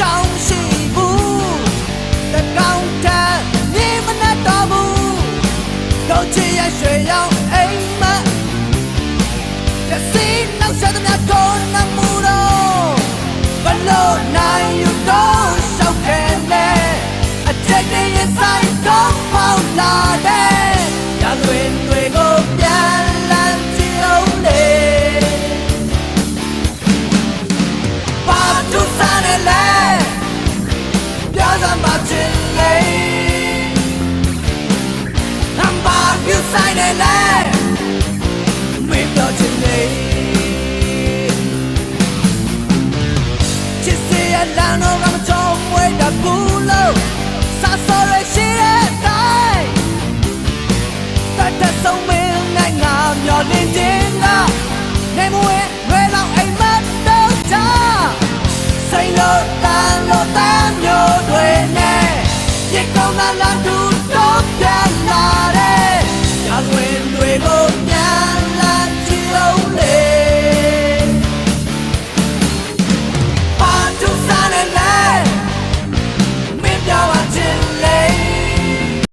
တောင်းရှိဘူးတကောင်တန်းနေမနဲ့တော်ဘူးတော့ချင်ရရွှေရောင်အိမ်မကစီနောက်ဆက်တဲ့များတော်နမူတော့ဘလို့နိုင်ယူတော့ရှောက်ခဲနဲ့အချက်တွေရင်ဆိုင်တော့ပေါက်လာတဲ့ရသွင်းတွေကိုပြန်လန်းကြည့်အောင်လေပါတူစားနဲ့လဲ 晒你咧，搣到斷你。其實也難弄，我們從未打不漏，殺手類似的帶，帶着生命危險又年輕啦，你唔會為留愛乜都渣，細路但路但又對你，亦夠難難度都變難的。